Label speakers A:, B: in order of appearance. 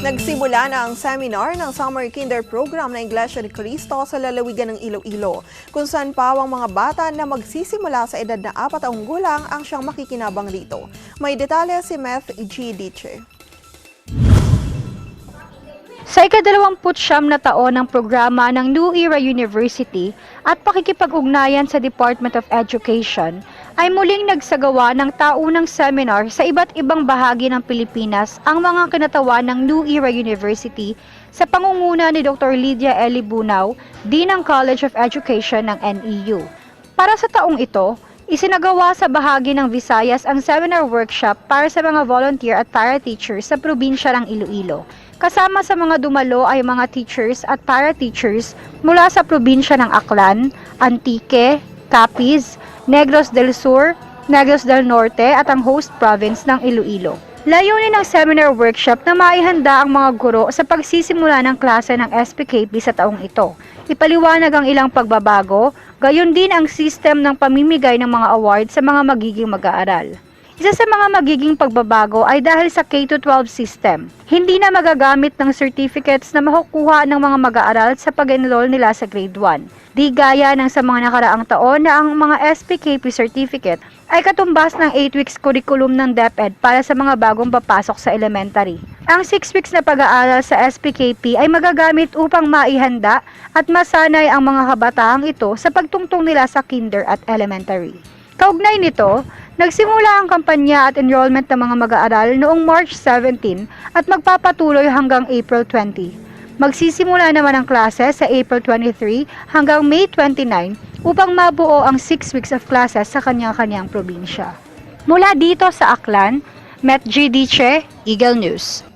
A: Nagsimula na ang seminar ng Summer Kinder Program ng Iglesia ni Cristo sa lalawigan ng Iloilo, kung saan pawang mga bata na magsisimula sa edad na apat taong gulang ang siyang makikinabang dito. May detalye si Meth G. Diche.
B: Sa ikadalawamput siyam na taon ng programa ng New Era University at pakikipag-ugnayan sa Department of Education, ay muling nagsagawa ng taunang seminar sa iba't ibang bahagi ng Pilipinas ang mga kinatawan ng New Era University sa pangunguna ni Dr. Lydia Eli Bunaw, Dean ng College of Education ng NEU. Para sa taong ito, isinagawa sa bahagi ng Visayas ang seminar workshop para sa mga volunteer at para-teachers sa probinsya ng Iloilo. Kasama sa mga dumalo ay mga teachers at para-teachers mula sa probinsya ng Aklan, Antique, Capiz, Negros del Sur, Negros del Norte at ang host province ng Iloilo. Layunin ng seminar workshop na maihanda ang mga guro sa pagsisimula ng klase ng SPKP sa taong ito. Ipaliwanag ang ilang pagbabago, gayon din ang system ng pamimigay ng mga award sa mga magiging mag-aaral. Isa sa mga magiging pagbabago ay dahil sa K-12 system. Hindi na magagamit ng certificates na makukuha ng mga mag-aaral sa pag-enroll nila sa grade 1. Di gaya ng sa mga nakaraang taon na ang mga SPKP certificate ay katumbas ng 8 weeks curriculum ng DepEd para sa mga bagong papasok sa elementary. Ang 6 weeks na pag-aaral sa SPKP ay magagamit upang maihanda at masanay ang mga kabataang ito sa pagtungtong nila sa kinder at elementary. Kaugnay nito, nagsimula ang kampanya at enrollment ng mga mag-aaral noong March 17 at magpapatuloy hanggang April 20. Magsisimula naman ang klase sa April 23 hanggang May 29 upang mabuo ang 6 weeks of classes sa kanyang-kanyang probinsya. Mula dito sa Aklan, Met G. Diche, Eagle News.